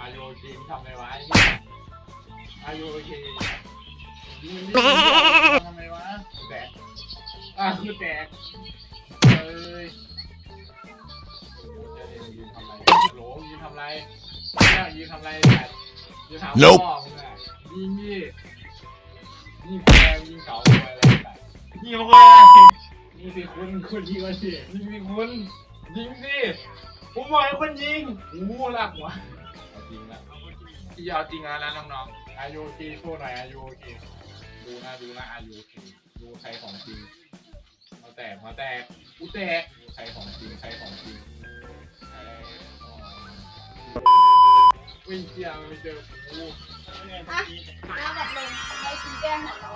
อายุโอเคทำไงวะไอ้ยี่อายุโอเคมึงนี่ทำไมวะแตกอะคือแตกเอ้ยยืนทำไรโหลยืนทำไรเนี่ยยืนทำไรเนี่ยยืนถามพ่อมึงอะยิงนี่ยิงแกยิงเก่าอะไรแบบยิงเขาว่าอะไรนี่สิคุณคุณยิงมาสิยิงสิคุณยิงสิผมบอกให้คนยิงโอ้โหลากหัวเอา จริงละพี่เอาจริงแล้วนะน้องๆอายุกีสู้หน่อยอายุกีดูนะดูนะอายุกีดูใครของจริงมาแตกมาแตกกูแตกใครของจริงใครของจริงไอ้อ๋อวิ่งเที่ยวไม่เจอกู อะน้ำดับลมไปกินแก้หัวร้อนอืมส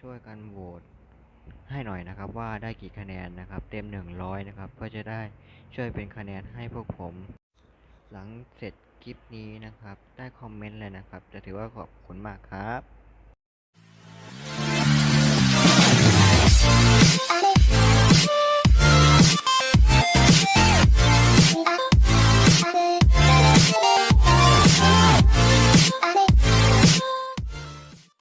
ช่วยกันโหวตให้หน่อยนะครับว่าได้กี่คะแนนนะครับ เต็ม 100 นะครับเพื่อจะได้ช่วยเป็นคะแนนให้พวกผม หลังเสร็จคลิปนี้นะครับ ได้คอมเมนต์เลยนะครับ จะถือว่าขอบคุณมากครับ